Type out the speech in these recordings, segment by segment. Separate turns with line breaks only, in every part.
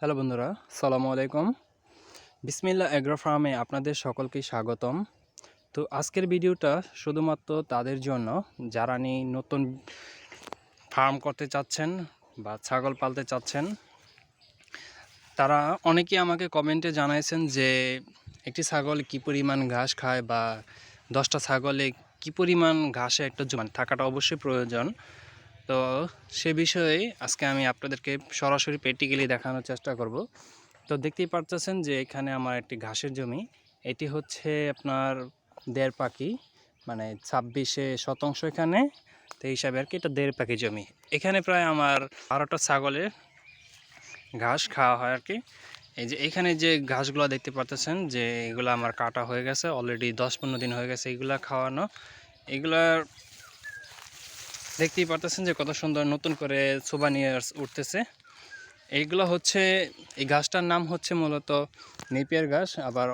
Hello বন্ধুরা, সালামু আলাইকুম। বিসমিল্লা এগ্রো ফার্মে আপনাদের সকলকে স্বাগতম। তো আজকের ভিডিওটা শুধুমাত্র তাদের জন্য, যারা নিয়ে নতুন ফার্ম করতে চাচ্ছেন বা ছাগল পালতে চাচ্ছেন, তারা অনেকেই আমাকে কমেন্টে জানাইছেন যে একটি ছাগল কি পরিমাণ ঘাস খায় বা দশটা ছাগলে কি পরিমাণ ঘাসে একটা জমান থাকাটা অবশ্যই প্রয়োজন। তো সে বিষয়ে আজকে আমি আপনাদেরকে সরাসরি প্র্যাকটিক্যালি দেখানোর চেষ্টা করব। তো দেখতেই পারতেছেন যে এখানে আমার একটি ঘাসের জমি। এটি হচ্ছে আপনার দেড় পাখি মানে ছাব্বিশে শতাংশ এখানে তো হিসাবে আর কি, এটা দেড় পাখি জমি। এখানে প্রায় আমার বারোটা ছাগলের ঘাস খাওয়া হয় আর কি। এই যে এখানে যে ঘাসগুলো দেখতে পারতেছেন যে এগুলো আমার কাটা হয়ে গেছে অলরেডি দশ পনেরো দিন হয়ে গেছে এগুলা খাওয়ানো। এগুলার দেখতেই পারতেছেন যে কত সুন্দর নতুন করে ছোবা নিয়ে উঠতেছে। এইগুলো হচ্ছে, এই গাছটার নাম হচ্ছে মূলত নেপিয়ার গাছ, আবার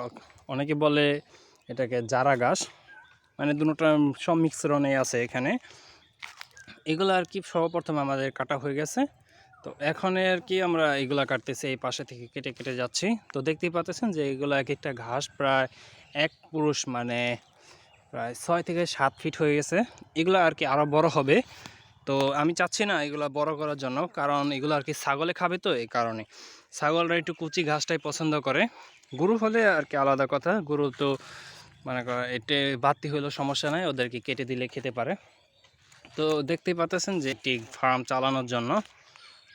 অনেকে বলে এটাকে জারা গাছ। মানে দুটোটা সব মিক্সরণে আছে এখানে। এগুলো আর কি সর্বপ্রথম আমাদের কাটা হয়ে গেছে। তো এখন আর কি আমরা এগুলা কাটতেছি, এই পাশে থেকে কেটে কেটে যাচ্ছি। তো দেখতেই পাচ্ছেন যে এগুলো এক একটা ঘাস প্রায় এক পুরুষ মানে প্রায় ছয় থেকে সাত ফিট হয়ে গেছে। এগুলো আর কি আরও বড় হবে। তো আমি চাচ্ছি না এগুলো বড় করার জন্য, কারণ এগুলো আর কি ছাগলে খাবে তো এই কারণে। ছাগলরা একটু কুচি ঘাসটাই পছন্দ করে। গরু হলে আর কি আলাদা কথা। গরু তো মানে এটে বাড়তি হলেও সমস্যা নাই, ওদেরকে কেটে দিলে খেতে পারে। তো দেখতেই পাচ্ছেন যে একটি ফার্ম চালানোর জন্য।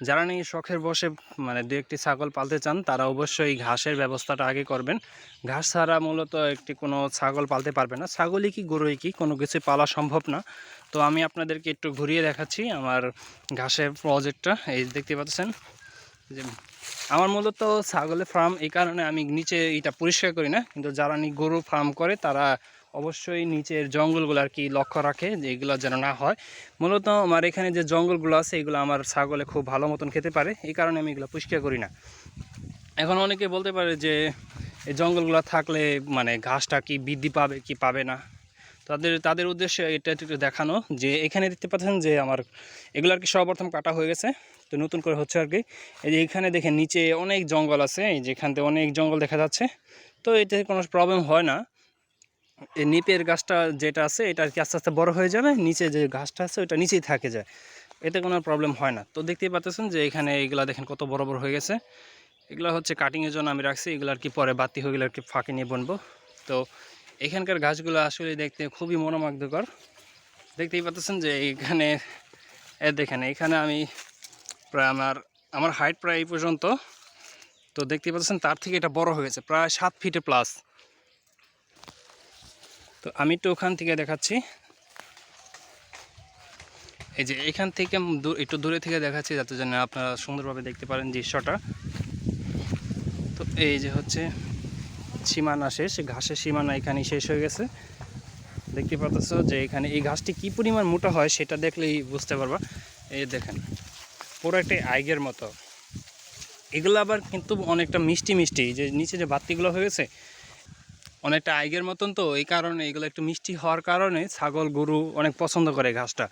যারা নিয়ে শখের বসে মানে দু একটি ছাগল পালতে চান, তারা অবশ্যই ঘাসের ব্যবস্থাটা আগে করবেন। ঘাস ছাড়া মূলত একটি কোনো ছাগল পালতে পারবে না। ছাগলই কি, গরুই কি, কোনো কিছু পালা সম্ভব না। তো আমি আপনাদেরকে একটু ঘুরিয়ে দেখাচ্ছি আমার ঘাসের প্রজেক্টটা। এই দেখতে পাচ্ছেন যে আমার মূলত ছাগলের ফার্ম এই কারণে আমি নিচে এটা পরিষ্কার করি না। কিন্তু যারা নি গরু ফার্ম করে, তারা অবশ্যই নিচের জঙ্গলগুলো আর কি লক্ষ্য রাখে যে এগুলো যেন না হয়। মূলত আমার এখানে যে জঙ্গলগুলো আছে, এগুলো আমার ছাগলে খুব ভালো মতন খেতে পারে, এই কারণে আমি এগুলো পরিষ্কার করি না। এখন অনেকে বলতে পারে যে এই জঙ্গলগুলো থাকলে মানে ঘাসটা কি বৃদ্ধি পাবে, কি পাবে না? তাদের তাদের উদ্দেশ্যে এটা একটু দেখানো যে এখানে দেখতে পাচ্ছেন যে আমার এগুলো আর কি সর্বপ্রথম কাটা হয়ে গেছে, তো নতুন করে হচ্ছে আর কি। এই যে এখানে দেখেন নিচে অনেক জঙ্গল আছে, এই যে এখান থেকে অনেক জঙ্গল দেখা যাচ্ছে, তো এতে কোনো প্রবলেম হয় না। নিপের গাছটা যেটা আছে, এটা আর কি আস্তে আস্তে বড় হয়ে যাবে, নিচে যে গাছটা আছে, ওটা নিচেই থাকে যায়। এতে কোনো প্রবলেম হয় না। তো দেখতেই পাচ্ছেন যে এখানে এগুলা দেখেন কত বড় বড় হয়ে গেছে। এগুলো হচ্ছে কাটিংয়ের জন্য আমি রাখছি, এগুলো আর কি পরে বাতি হয়ে গেলে আর কি ফাঁকে নিয়ে বনবো। তো এখানকার গাছগুলো আসলে দেখতে খুবই মনোমাগ্ধকর। দেখতেই পাচ্ছেন যে এইখানে এ দেখেন, এখানে আমি প্রায় আমার আমার হাইট প্রায় এই পর্যন্ত। তো দেখতেই পাচ্ছেন তার থেকে এটা বড় হয়ে গেছে, প্রায় সাত ফিটে প্লাস তো আমি একটু ওখান থেকে দেখাচ্ছি। এই যে এখান থেকে একটু দূরে থেকে দেখাচ্ছি যাতে যেন আপনারা সুন্দরভাবে দেখতে পারেন দৃশ্যটা। তো এই যে হচ্ছে সীমানা শেষ ঘাসের সীমানা এখানে শেষ হয়ে গেছে। দেখতে পাচ্ছ যে এখানে এই ঘাসটি কি পরিমাণ মোটা হয় সেটা দেখলেই বুঝতে পারবা। এই দেখেন, পুরো একটা আইগের মতো। এগুলো আবার কিন্তু অনেকটা মিষ্টি মিষ্টি যে নিচে যে বাতিগুলো হয়ে গেছে অনেকটা আইগের মতন তো, এই কারণে এগুলো একটু মিষ্টি হওয়ার কারণে ছাগল, গরু অনেক পছন্দ করে ঘাসটা।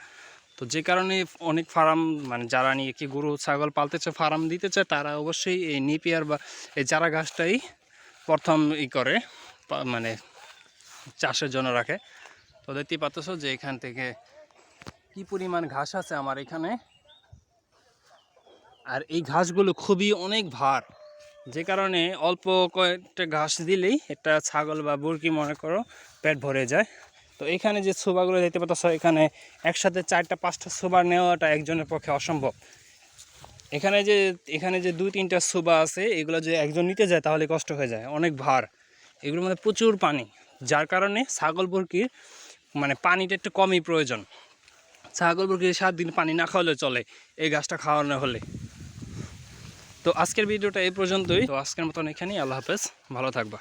তো যে কারণে অনেক ফার্ম মানে যারা নিয়ে কি গরু, ছাগল পালতে চায় ফার্ম দিতে চায়, তারা অবশ্যই এই নিপিয়ার বা এই চারা ঘাসটাই প্রথম ই করে মানে চাষের জন্য রাখে। তো দেখতেই পাচ্ছ যে এখান থেকে কি পরিমাণ ঘাস আছে আমার এখানে। আর এই ঘাসগুলো খুবই অনেক ভার। যে কারণে অল্প কয়েকটা ঘাস দিলেই একটা ছাগল বা বুরকি মনে করো পেট ভরে যায়। তো এখানে যে ছোবাগুলো দেখতে পাচ্ছ, এখানে একসাথে চারটা, পাঁচটা ছোবা নেওয়াটা একজনের পক্ষে অসম্ভব। এখানে যে এখানে যে দুই, তিনটা সুবা আছে, এগুলো যে একজন নিতে যায়, তাহলে কষ্ট হয়ে যায়, অনেক ভার। এগুলোর মধ্যে প্রচুর পানি, যার কারণে ছাগল বুরকির মানে পানিটা একটু কমই প্রয়োজন। ছাগল বুরকির সাত দিন পানি না খাওয়ালে চলে, এই গাছটা খাওয়ানো হলে। তো আজকের ভিডিওটা এই পর্যন্তই। তো আজকের মতন এখানেই আল্লাহ হাফেজ। ভালো থাকবা।